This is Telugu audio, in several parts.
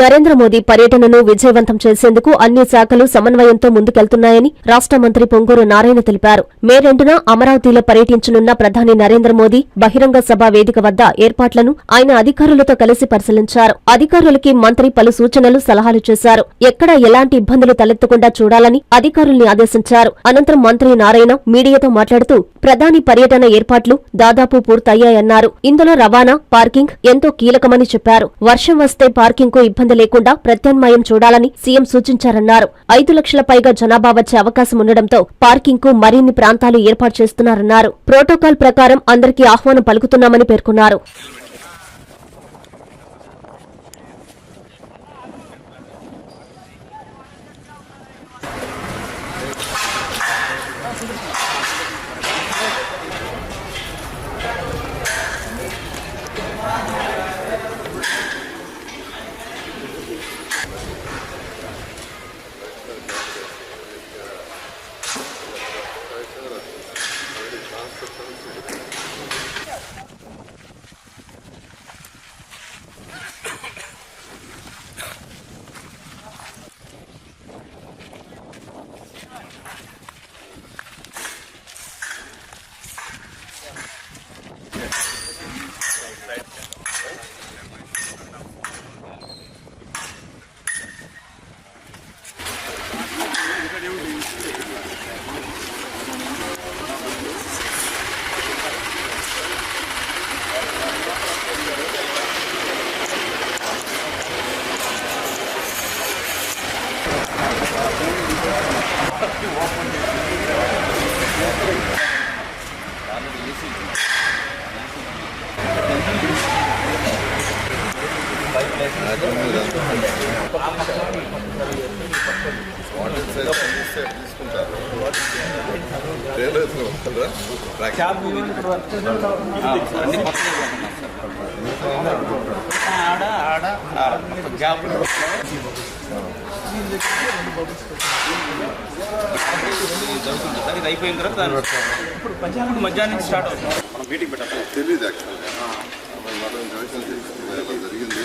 నరేంద్ర మోదీ పర్యటనను విజయవంతం చేసేందుకు అన్ని శాఖలు సమన్వయంతో ముందుకెళ్తున్నాయని రాష్ట్ర మంత్రి పొంగూరు నారాయణ తెలిపారు. మే రెండున అమరావతిలో పర్యటించనున్న ప్రధాని నరేంద్ర మోదీ బహిరంగ సభ వేదిక వద్ద ఏర్పాట్లను ఆయన అధికారులతో కలిసి పరిశీలించారు. అధికారులకి మంత్రి పలు సూచనలు సలహాలు చేశారు. ఎక్కడా ఎలాంటి ఇబ్బందులు తలెత్తకుండా చూడాలని అధికారుల్ని ఆదేశించారు. అనంతరం మంత్రి నారాయణ మీడియాతో మాట్లాడుతూ ప్రధాని పర్యటన ఏర్పాట్లు దాదాపు పూర్తయ్యాయన్నారు. ఇందులో రవాణా పార్కింగ్ ఎంతో కీలకమని చెప్పారు. వర్షం వస్తే పార్కింగ్కు ఇబ్బంది లేకుండా ప్రత్యామ్నాయం చూడాలని సీఎం సూచించారన్నారు. ఐదు లక్షల పైగా జనాభా వచ్చే అవకాశం ఉండడంతో పార్కింగ్కు మరిన్ని ప్రాంతాలు ఏర్పాటు చేస్తున్నారన్నారు. ప్రోటోకాల్ ప్రకారం అందరికీ ఆహ్వానం పలుకుతున్నామని పేర్కొన్నారు. తీసుకుంటారు ఆడ ఆడ గ్యాప్ ఇది అయిపోయిన తర్వాత దాని ఇప్పుడు పంచాయతీ మధ్యాహ్నం స్టార్ట్ అవుతుంది. మనం మీటింగ్ పెట్టాలి తెలియదు యాక్చువల్గా. మనం జోయిషన్ జరిగింది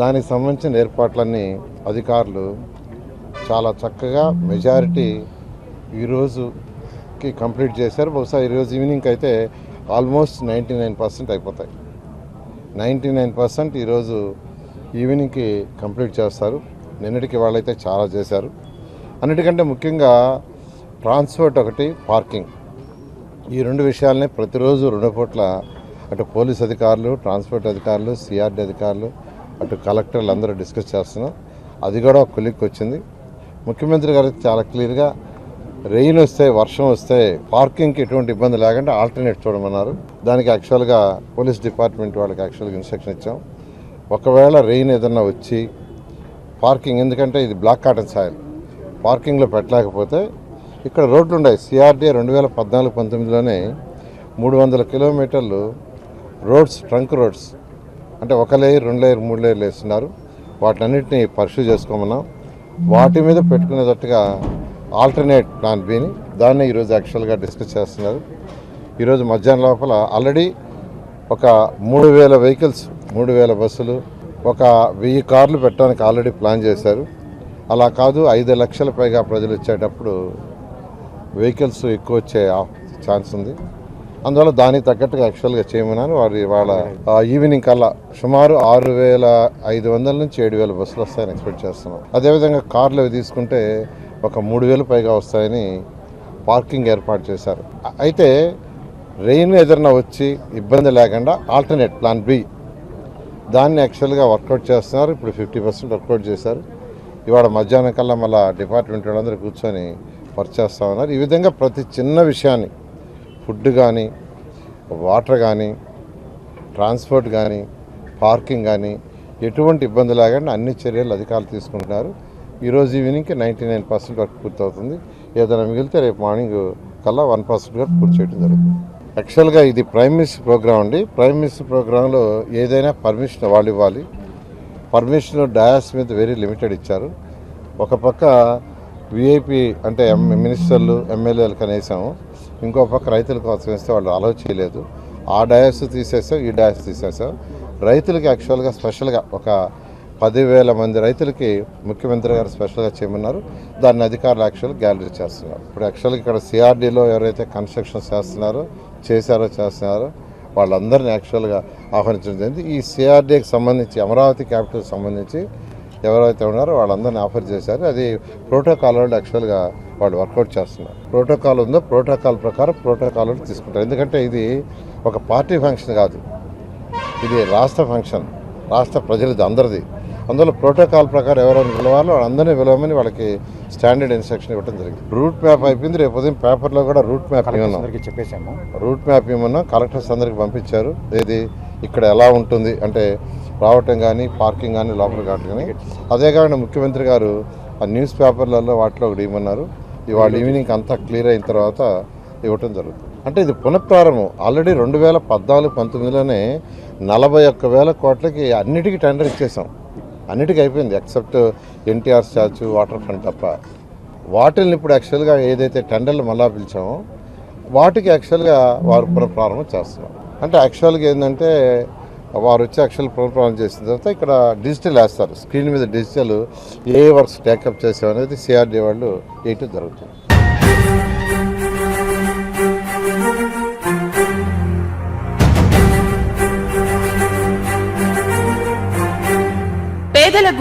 దానికి సంబంధించిన ఏర్పాట్లన్నీ అధికారులు చాలా చక్కగా మెజారిటీ ఈరోజుకి కంప్లీట్ చేశారు. బహుశా ఈరోజు ఈవినింగ్కి అయితే ఆల్మోస్ట్ నైంటీ నైన్ పర్సెంట్ అయిపోతాయి. నైంటీ నైన్ పర్సెంట్ ఈరోజు ఈవినింగ్కి కంప్లీట్ చేస్తారు. నిన్నటికి వాళ్ళైతే చాలా చేశారు. అన్నిటికంటే ముఖ్యంగా ట్రాన్స్పోర్ట్ ఒకటి పార్కింగ్. ఈ రెండు విషయాలనే ప్రతిరోజు రెండు పూట్ల అటు పోలీస్ అధికారులు ట్రాన్స్పోర్ట్ అధికారులు సిఆర్డీ అధికారులు అటు కలెక్టర్లు అందరూ డిస్కస్ చేస్తున్నాం. అది కూడా ఒక కొలిక్కి వచ్చింది. ముఖ్యమంత్రి గారు చాలా క్లియర్గా రెయిన్ వస్తే వర్షం వస్తే పార్కింగ్కి ఎటువంటి ఇబ్బంది లేకుండా ఆల్టర్నేట్ చూడమన్నారు. దానికి యాక్చువల్గా పోలీస్ డిపార్ట్మెంట్ వాళ్ళకి యాక్చువల్గా ఇన్స్ట్రక్షన్ ఇచ్చాం. ఒకవేళ రెయిన్ ఏదన్నా వచ్చి పార్కింగ్ ఎందుకంటే ఇది బ్లాక్ కాటన్ సాయిల్ పార్కింగ్లో పెట్టలేకపోతే ఇక్కడ రోడ్లు ఉన్నాయి. సిఆర్డీ రెండు వేల పద్నాలుగు పంతొమ్మిదిలోనే మూడు వందల కిలోమీటర్లు రోడ్స్ ట్రంక్ రోడ్స్ అంటే ఒక లేయర్ రెండు లేయర్ మూడు లేయర్లు వేస్తున్నారు. వాటినన్నింటినీ పర్సూ చేసుకోమన్నాం. వాటి మీద పెట్టుకునేటట్టుగా ఆల్టర్నేట్ ప్లాన్ బిని దాన్ని ఈరోజు యాక్చువల్గా డిస్కస్ చేస్తున్నారు. ఈరోజు మధ్యాహ్నం లోపల ఆల్రెడీ ఒక మూడు వేల వెహికల్స్ మూడు వేల బస్సులు ఒక వెయ్యి కార్లు పెట్టడానికి ఆల్రెడీ ప్లాన్ చేశారు. అలా కాదు ఐదు లక్షల పైగా ప్రజలు వచ్చేటప్పుడు వెహికల్స్ ఎక్కువ వచ్చే ఛాన్స్ ఉంది. అందువల్ల దానికి తగ్గట్టుగా యాక్చువల్గా చేయమన్నాను. వారి వాళ్ళ ఈవినింగ్ కల్లా సుమారు ఆరు వేల ఐదు వందల నుంచి ఏడు వేల బస్సులు వస్తాయని ఎక్స్పెక్ట్ చేస్తున్నాం. అదేవిధంగా కార్లు అవి తీసుకుంటే ఒక మూడు వేలు పైగా వస్తాయని పార్కింగ్ ఏర్పాటు చేశారు. అయితే రెయిన్ ఏదైనా వచ్చి ఇబ్బంది లేకుండా ఆల్టర్నేట్ ప్లాన్ బి దాన్ని యాక్చువల్గా వర్కౌట్ చేస్తున్నారు. ఇప్పుడు ఫిఫ్టీ పర్సెంట్ వర్కౌట్ చేశారు. ఇవాళ మధ్యాహ్నం కల్లా మళ్ళీ డిపార్ట్మెంట్ వాళ్ళందరూ కూర్చొని వర్క్ చేస్తూ ఉన్నారు. ఈ విధంగా ప్రతి చిన్న విషయాన్ని ఫుడ్ కానీ వాటర్ కానీ ట్రాన్స్పోర్ట్ కానీ పార్కింగ్ కానీ ఎటువంటి ఇబ్బంది లేకుండా అన్ని చర్యలు అధికారులు తీసుకుంటున్నారు. ఈరోజు ఈవినింగ్కి నైంటీ నైన్ పర్సెంట్ వర్క్ పూర్తవుతుంది. ఏదైనా మిగిలితే రేపు మార్నింగ్ కల్లా వన్ పర్సెంట్ వరకు పూర్తి చేయడం జరుగుతుంది. యాక్చువల్గా ఇది ప్రైమ్ మినిస్టర్ ప్రోగ్రామ్ అండి. ప్రైమ్ మినిస్టర్ ప్రోగ్రాంలో ఏదైనా పర్మిషన్ వాళ్ళు ఇవ్వాలి. పర్మిషన్ డయాస్ మీద వెరీ లిమిటెడ్ ఇచ్చారు. ఒక పక్క విఐపి అంటే ఎం మినిస్టర్లు ఎమ్మెల్యేలు కనేసాము. ఇంకో పక్క రైతుల కోసం వేస్తే వాళ్ళు అలౌ చేయలేదు. ఆ డయాస్ తీసేసాం ఈ డయాస్ తీసేసాం. రైతులకి యాక్చువల్గా స్పెషల్గా ఒక పదివేల మంది రైతులకి ముఖ్యమంత్రి గారు స్పెషల్గా చేయమన్నారు. దాన్ని అధికారులు యాక్చువల్ గ్యాలరీ చేస్తున్నారు. ఇప్పుడు యాక్చువల్గా ఇక్కడ సిఆర్డీలో ఎవరైతే కన్స్ట్రక్షన్ చేస్తున్నారో చేశారో చేస్తున్నారో వాళ్ళందరినీ యాక్చువల్గా ఆహ్వానించడం జరిగింది. ఈ సిఆర్డీకి సంబంధించి అమరావతి క్యాపిటల్కి సంబంధించి ఎవరైతే ఉన్నారో వాళ్ళందరినీ ఆఫర్ చేశారు. అది ప్రోటోకాల్ యాక్చువల్గా వాళ్ళు వర్కౌట్ చేస్తున్నారు ప్రోటోకాల్ ఉందో ప్రోటోకాల్ ప్రకారం ప్రోటోకాల్ తీసుకుంటారు. ఎందుకంటే ఇది ఒక పార్టీ ఫంక్షన్ కాదు. ఇది రాష్ట్ర ఫంక్షన్. రాష్ట్ర ప్రజలది అందరిది. అందులో ప్రోటోకాల్ ప్రకారం ఎవరైనా పిలవాలో వాళ్ళందరినీ పిలవమని వాళ్ళకి స్టాండర్డ్ ఇన్స్ట్రక్షన్ ఇవ్వడం జరిగింది. రూట్ మ్యాప్ అయిపోయింది. రేపు ఉదయం పేపర్లో కూడా రూట్ మ్యాప్ ఇవ్వన్నాం చెప్పేశాము. రూట్ మ్యాప్ ఇవ్వమన్నా కలెక్టర్స్ అందరికి పంపించారు. ఏది? ఇక్కడ ఎలా ఉంటుంది? అంటే రావటం కానీ పార్కింగ్ కానీ లోపల కావటం కానీ అదే కాకుండా ముఖ్యమంత్రి గారు ఆ న్యూస్ పేపర్లలో వాటిలో ఒకటి ఇవ్వమన్నారు. ఇవాళ ఈవినింగ్ అంతా క్లియర్ అయిన తర్వాత ఇవ్వటం జరుగుతుంది. అంటే ఇది పునఃప్రారంభం. ఆల్రెడీ రెండు వేల పద్నాలుగు పంతొమ్మిదిలోనే నలభై ఒక్క వేల కోట్లకి అన్నిటికీ టెండర్ ఇచ్చేసాం అన్నిటికీ అయిపోయింది except NTR statue water front తప్ప. వాటిల్ని ఇప్పుడు యాక్చువల్గా ఏదైతే టెండర్లు మళ్ళా పిలిచామో వాటికి యాక్చువల్గా వారు పునఃప్రారంభం చేస్తున్నారు. అంటే యాక్చువల్గా ఏంటంటే వారు వచ్చి యాక్చువల్ ప్రోగ్రామ్ చేసిన తర్వాత ఇక్కడ డిజిటల్ వేస్తారు. స్క్రీన్ మీద డిజిటల్ ఏ వర్క్స్ టేకప్ చేసామనేది సిఆర్డీ వాళ్ళు వేయటం జరుగుతుంది.